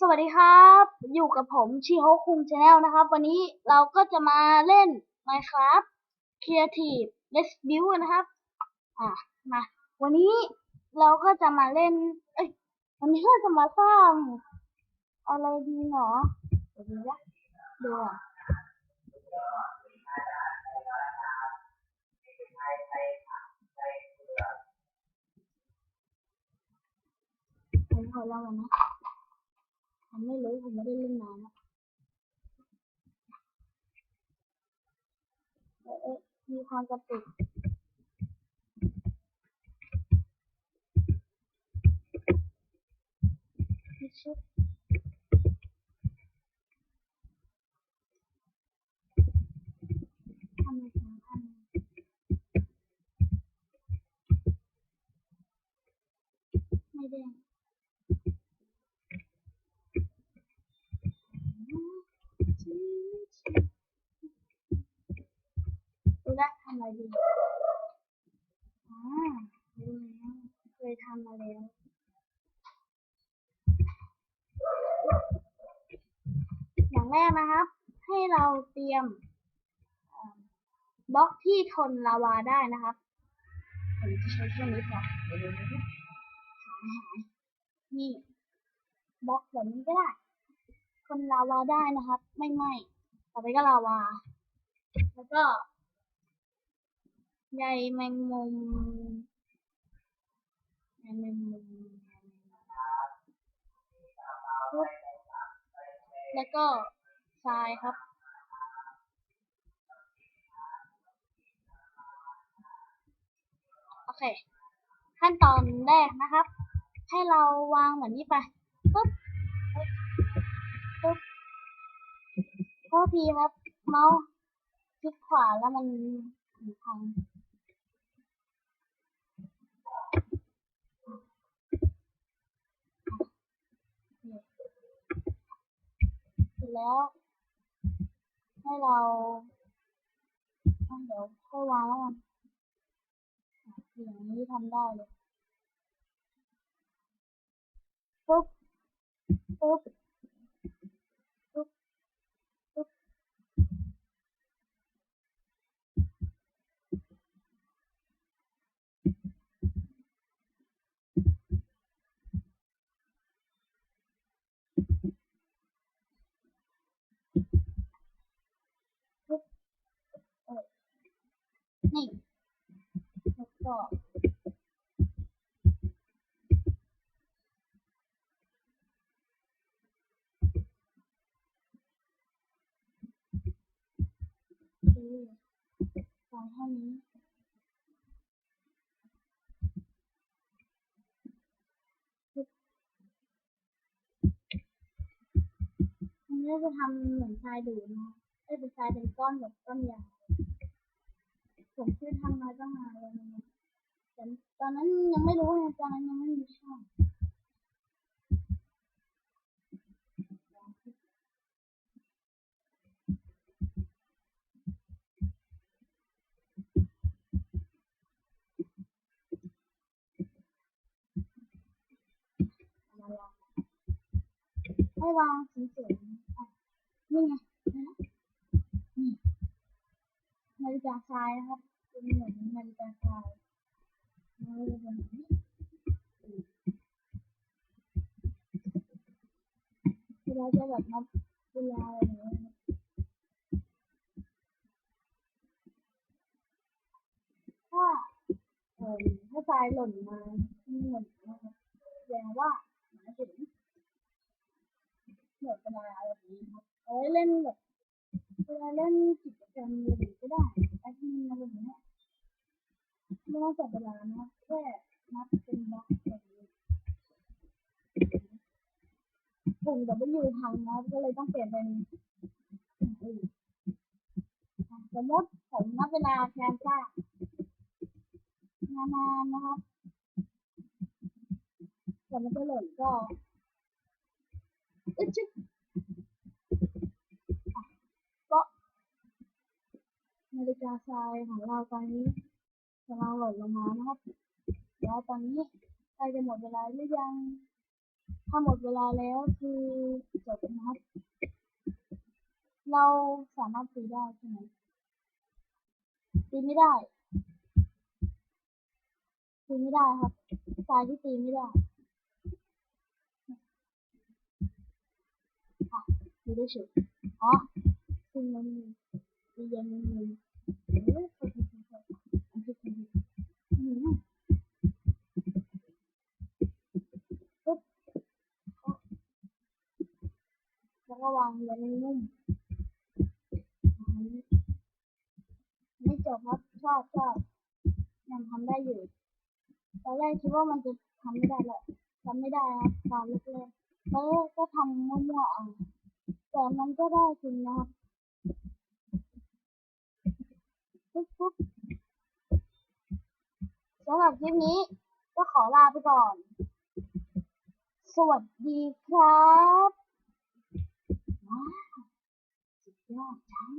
สวัสดีครับ อยู่กับผมชิโฮคุงชาแนลนะครับ วันนี้เราก็จะมาเล่น Minecraft Creative Let's Build นะครับ อะมาวันนี้เราก็จะมาเล่น เอ้ยวันนี้เราจะมาสร้างอะไรดีเนาะเดี๋ยวดูนะดูอะผมขอลองนะ ผมไม่รู้ผมไม่ได้เล่นนานแล้วเอ๊ะมีความกระตุกไม่ใช่ทำไมถึงทำไม่ได้ ดูได้ทำอะไรดีอ่าดูแล้วเคยทำมาแล้วอย่างแรกนะครับ ให้เราเตรียมบล็อกที่ทนลาวาได้นะครับผมจะใช้แค่นี้พอเดี๋ยวๆนะหายหายนี่บล็อกแบบนี้ก็ได้ทนลาวาได้นะครับ ไม่ไหม้ต่อไปก็ลาวา แล้วก็ ใยแมงมุมใยแมงมุมปุ๊บแล้วก็ทรายครับ โอเค ขั้นตอนแรกนะครับ ให้เราวางเหมือนนี้ไปปุ๊บปุ๊บปุ๊บโทษทีครับ เมาส์คลิกขวาแล้วมันพัง ร็จแล้ว ให้เราอะเดี๋ยวค่อยวางแล้วกันอย่างนี้ทำได้เลยปุ๊บปุ๊บปุ๊บปุ๊บปุ๊บเออ นี่แล้วก็ดูวางเท่านี้อันนี้จะทำเหมือนทรายดูนะเอ้เป็นทรายเป็นก้อนแบบก้อนใหญ่ ผมเคยทำมาตั้งนานแล้วนะแต่ตอนนั้นยังไม่รู้ไงตอนนั้นยังไม่มีช่องเอามาลองให้วางสวยๆนี่ไงนะนี่ นาฬิกาทรายนะครับเป็นเหมือนนาฬิกาทรายแล้วก็เป็นแบบนี้เวลาจะแบบนับเวลาอะไรอย่างเงี้ยถ้าเอ่อถ้าทรายหล่นมาที่หล่นนะครับแสดงว่าหมายถึงหมดเวลาอะไรแบบนี้ครับเอาไว้เล่นแบบเวลาเล่นกิจกรรมอะไรอย่างนี้ก็ได้แอดมินอะไรอย่างเงี้ย ไม่ต้องจับเวลานะแค่นับเป็นบล็อกแบบนี้ปุ่ม W พังนะก็เลยต้องเปลี่ยนเป็นอย่างอื่นสมมติผมนับเวลาแทนจ้านานๆนะครับแต่มันจะหล่นก็อึ๊ดชึบก็นาฬิกาทรายของเราตอนนี้ กำลังหล่นลงมานะครับแล้วตอนนี้ใกล้จะหมดเวลาหรือยัง ถ้าหมดเวลาแล้วคือจบนะครับ เราสามารถตีได้ใช่ไหมตีไม่ได้ตีไม่ได้ครับสายที่ตีไม่ได้อะดูได้เฉยอ๋อตีเงินตีเย็นเงินเงินเออ แล้วก็วางเงินนุ่มๆอันนี้ไม่จบครับชอบชอบยังทำได้อยู่ ตอนแรกคิดว่ามันจะทำไม่ได้แหละทำไม่ได้ครับตอนแรกๆตอนแรกก็ทำมั่วๆเอาแต่มันก็ได้จริงนะครับปุ๊บปุ๊บ สำหรับคลิปนี้ก็ขอลาไปก่อน สวัสดีครับว้าวสุดยอดจัง